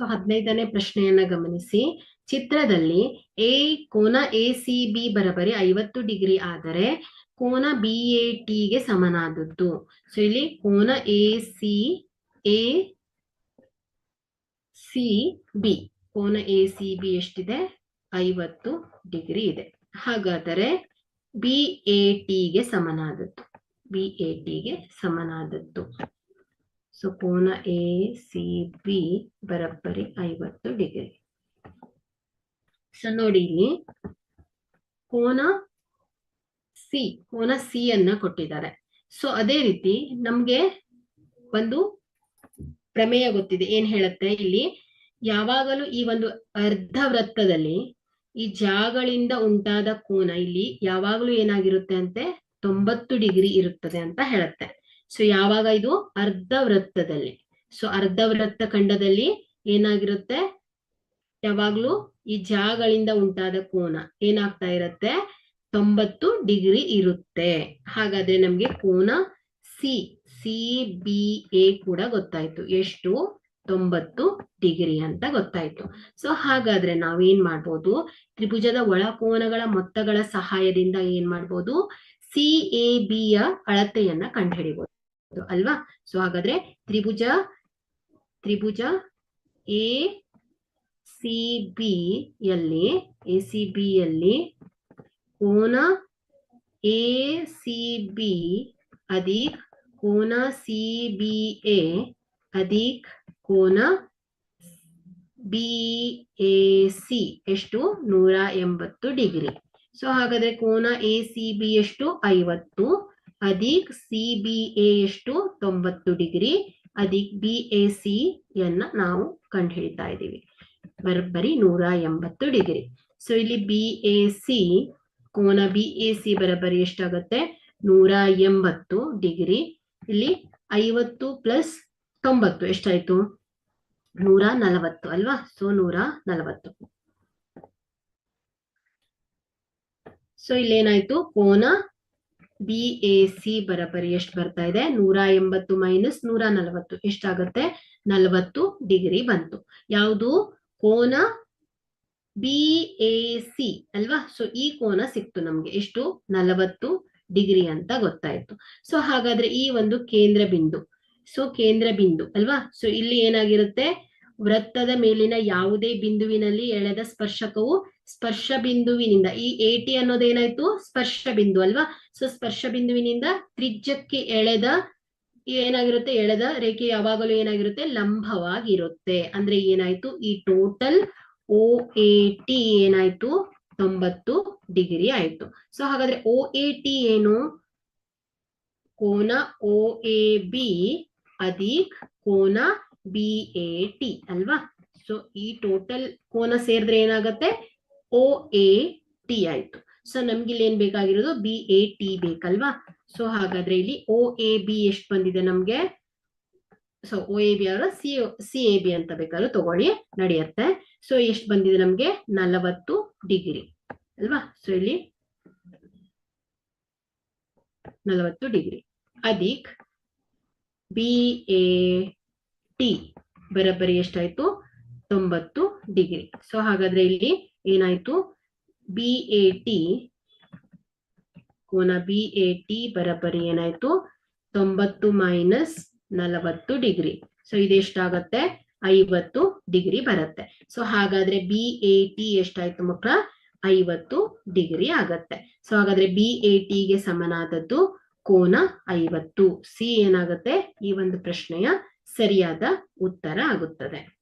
So ಹದಿನೈದನೇ ಪ್ರಶ್ನೆಯನ್ನ ಗಮನಿಸಿ. ಚಿತ್ರದಲ್ಲಿ ಎ ಕೋನ ಎ ಸಿ ಬಿ ಬರಬರಿ ಐವತ್ತು ಡಿಗ್ರಿ ಆದರೆ ಕೋನ ಬಿ ಎ ಟಿಗೆ ಸಮನಾದದ್ದು. ಸೊ ಇಲ್ಲಿ ಕೋನ A C A C B ಕೋನ ಎ ಸಿ ಬಿ ಎಷ್ಟಿದೆ? ಐವತ್ತು ಡಿಗ್ರಿ ಇದೆ. ಹಾಗಾದರೆ ಬಿ ಎ ಟಿಗೆ ಸಮನಾದದ್ದು. ಬಿ ಎ ಟಿಗೆ ಸಮನಾದದ್ದು. ಸೊ ಕೋನ ಎ, ಸಿ, ಬಿ ಬರಬ್ಬರಿ ಐವತ್ತು ಡಿಗ್ರಿ. ಸೊ ನೋಡಿ ಇಲ್ಲಿ ಕೋನ ಸಿ ಕೋನ ಸಿ ಅನ್ನ ಕೊಟ್ಟಿದ್ದಾರೆ. ಸೊ ಅದೇ ರೀತಿ ನಮ್ಗೆ ಒಂದು ಪ್ರಮೇಯ ಗೊತ್ತಿದೆ. ಏನ್ ಹೇಳುತ್ತೆ? ಇಲ್ಲಿ ಯಾವಾಗಲೂ ಈ ಒಂದು ಅರ್ಧ ವೃತ್ತದಲ್ಲಿ ಈ ಜಾಗಳಿಂದ ಉಂಟಾದ ಕೋನ ಇಲ್ಲಿ ಯಾವಾಗಲೂ ಏನಾಗಿರುತ್ತೆ ಅಂತೆ? ತೊಂಬತ್ತು ಡಿಗ್ರಿ ಇರುತ್ತದೆ ಅಂತ ಹೇಳುತ್ತೆ. ಸೊ ಯಾವಾಗ ಇದು? ಅರ್ಧ ವೃತ್ತದಲ್ಲಿ. ಸೊ ಅರ್ಧ ವೃತ್ತ ಖಂಡದಲ್ಲಿ ಏನಾಗಿರುತ್ತೆ? ಯಾವಾಗ್ಲೂ ಈ ಜಾಗಳಿಂದ ಉಂಟಾದ ಕೋನ ಏನಾಗ್ತಾ ಇರುತ್ತೆ? ತೊಂಬತ್ತು ಡಿಗ್ರಿ ಇರುತ್ತೆ. ಹಾಗಾದ್ರೆ ನಮ್ಗೆ ಕೋನ ಸಿ ಸಿ ಬಿ ಎ ಕೂಡ ಗೊತ್ತಾಯ್ತು. ಎಷ್ಟು? ತೊಂಬತ್ತು ಡಿಗ್ರಿ ಅಂತ ಗೊತ್ತಾಯ್ತು. ಸೊ ಹಾಗಾದ್ರೆ ನಾವೇನ್ ಮಾಡ್ಬೋದು? ತ್ರಿಭುಜದ ಒಳ ಕೋನಗಳ ಮೊತ್ತಗಳ ಸಹಾಯದಿಂದ ಏನ್ ಮಾಡ್ಬೋದು? ಸಿ ಎ ಬಿ ಯ ಅಳತೆಯನ್ನ ಕಂಡುಹಿಡಿಬಹುದು ಅಲ್ವಾ? ಸೊ ಹಾಗಾದ್ರೆ ತ್ರಿಭುಜ ತ್ರಿಭುಜ ಎ ಸಿ ಬಿ ಯಲ್ಲಿ ಎ ಸಿ ಬಿ ಯಲ್ಲಿ ಕೋನ ಎ ಸಿ ಬಿ ಅಧಿಕ್ ಕೋನ ಸಿ ಬಿ ಎ ಅಧಿಕ್ ಕೋನ ಬಿ ಎ ಸಿ ಎಷ್ಟು? ನೂರ ಎಂಬತ್ತು ಡಿಗ್ರಿ. ಸೊ ಹಾಗಾದ್ರೆ ಕೋನ ಎ ಸಿ ಬಿ ಎಷ್ಟು? ಐವತ್ತು. ಅಧಿಕ್ ಸಿ ಬಿ ಎ ಎಷ್ಟು ತೊಂಬತ್ತು ಡಿಗ್ರಿ, ಅಧಿಕ್ ಬಿ ಎ ಸಿ ಯನ್ನ ನಾವು ಕಂಡುಹಿಡಿತಾ ಇದ್ದೀವಿ. ಬರೋಬ್ಬರಿ ನೂರ ಎಂಬತ್ತು ಡಿಗ್ರಿ. ಸೊ ಇಲ್ಲಿ ಬಿ ಎ ಸಿ, ಕೋನ ಬಿ ಎ ಸಿ ಬರೋಬ್ಬರಿ ಎಷ್ಟಾಗುತ್ತೆ? ನೂರ ಎಂಬತ್ತು ಡಿಗ್ರಿ. ಇಲ್ಲಿ ಐವತ್ತು ಪ್ಲಸ್ ತೊಂಬತ್ತು, ಎಷ್ಟಾಯ್ತು? ನೂರ ನಲವತ್ತು ಅಲ್ವಾ? ಸೊ ನೂರ ನಲವತ್ತು. ಸೊ ಇಲ್ಲೇನಾಯ್ತು? ಕೋನ ಬಿ ಎ ಸಿ ಬರಬರಿ ಎಷ್ಟು ಬರ್ತಾ ಇದೆ? ನೂರ ಎಂಬತ್ತು ಮೈನಸ್ ನೂರ ನಲವತ್ತು. ಎಷ್ಟಾಗತ್ತೆ? ನಲವತ್ತು ಡಿಗ್ರಿ ಬಂತು. ಯಾವುದು? ಕೋನ ಬಿ ಎ ಸಿ ಅಲ್ವಾ? ಸೊ ಈ ಕೋನ ಸಿಕ್ತು ನಮ್ಗೆ. ಎಷ್ಟು? ನಲವತ್ತು ಡಿಗ್ರಿ ಅಂತ ಗೊತ್ತಾಯ್ತು. ಸೊ ಹಾಗಾದ್ರೆ ಈ ಒಂದು ಕೇಂದ್ರ ಬಿಂದು. ಸೊ ಕೇಂದ್ರ ಬಿಂದು ಅಲ್ವಾ? ಸೊ ಇಲ್ಲಿ ಏನಾಗಿರುತ್ತೆ? ವೃತ್ತದ ಮೇಲಿನ ಯಾವುದೇ ಬಿಂದುವಿನಲ್ಲಿ ಎಳೆದ ಸ್ಪರ್ಶಕವು ಸ್ಪರ್ಶ ಬಿಂದುವಿನಿಂದ, ಈ ಏಟಿ ಅನ್ನೋದೇನಾಯ್ತು ಸ್ಪರ್ಶ ಬಿಂದು ಅಲ್ವಾ? ಸೊ ಸ್ಪರ್ಶ ಬಿಂದುವಿನಿಂದ ತ್ರಿಜ್ಯಕ್ಕೆ ಎಳೆದ ಏನಾಗಿರುತ್ತೆ? ಎಳೆದ ರೇಖೆ ಯಾವಾಗಲೂ ಏನಾಗಿರುತ್ತೆ? ಲಂಬವಾಗಿರುತ್ತೆ. ಅಂದ್ರೆ ಏನಾಯ್ತು? ಈ ಟೋಟಲ್ ಓ ಎ ಟಿ ಏನಾಯ್ತು? ತೊಂಬತ್ತು ಡಿಗ್ರಿ ಆಯ್ತು. ಸೊ ಹಾಗಾದ್ರೆ ಓ ಎ ಟಿ ಏನು? ಕೋನ ಓ ಎ ಬಿ ಅದೀಕ್ ಕೋನ ಬಿ ಎ ಟಿ ಅಲ್ವಾ? ಸೊ ಈ ಟೋಟಲ್ ಕೋನ ಸೇರಿದ್ರೆ ಏನಾಗತ್ತೆ? ಓ ಎ ಟಿ ಆಯ್ತು. ಸೊ ನಮ್ಗೆ ಇಲ್ಲಿ ಏನ್ ಬೇಕಾಗಿರೋದು? ಬಿ ಎ ಟಿ ಬೇಕಲ್ವಾ? ಸೊ ಹಾಗಾದ್ರೆ ಇಲ್ಲಿ ಓ ಎ ಬಿ ಎಷ್ಟು ಬಂದಿದೆ ನಮ್ಗೆ? ಸೊ ಓ ಎ ಬಿ ಅವರ ಸಿ ಸಿ ಎ ಬಿ ಅಂತ ಬೇಕಾದ್ರೂ ತಗೊಳ್ಳಿ, ನಡೆಯುತ್ತೆ. ಸೊ ಎಷ್ಟು ಬಂದಿದೆ ನಮ್ಗೆ? ನಲವತ್ತು ಡಿಗ್ರಿ. ಅಲ್ವಾ? ಸೊ ಇಲ್ಲಿ ನಲವತ್ತು ಡಿಗ್ರಿ. ಅದಿಕ್ ಬಿ ಎ ಟಿ ಬರಬ್ಬರಿ ಎಷ್ಟಾಯ್ತು? ತೊಂಬತ್ತು ಡಿಗ್ರಿ. ಸೊ ಹಾಗಾದ್ರೆ ಇಲ್ಲಿ ಏನಾಯ್ತು? ಬಿ ಎ ಟಿ ಕೋನ ಬಿ ಎ ಟಿ ಬರಬರಿ ಏನಾಯ್ತು? ತೊಂಬತ್ತು ಮೈನಸ್ ನಲವತ್ತು ಡಿಗ್ರಿ. ಸೊ ಇದೆಷ್ಟಾಗತ್ತೆ? ಐವತ್ತು ಡಿಗ್ರಿ ಬರುತ್ತೆ. ಸೊ ಹಾಗಾದ್ರೆ ಬಿ ಎ ಟಿ ಎಷ್ಟಾಯ್ತು ಮಕ್ಕಳ ಐವತ್ತು ಡಿಗ್ರಿ ಆಗತ್ತೆ. ಸೊ ಹಾಗಾದ್ರೆ ಬಿ ಎ ಟಿಗೆ ಸಮನಾದದ್ದು ಕೋನ ಐವತ್ತು. ಸಿ ಏನಾಗುತ್ತೆ? ಈ ಒಂದು ಪ್ರಶ್ನೆಯ ಸರಿಯಾದ ಉತ್ತರ ಆಗುತ್ತದೆ.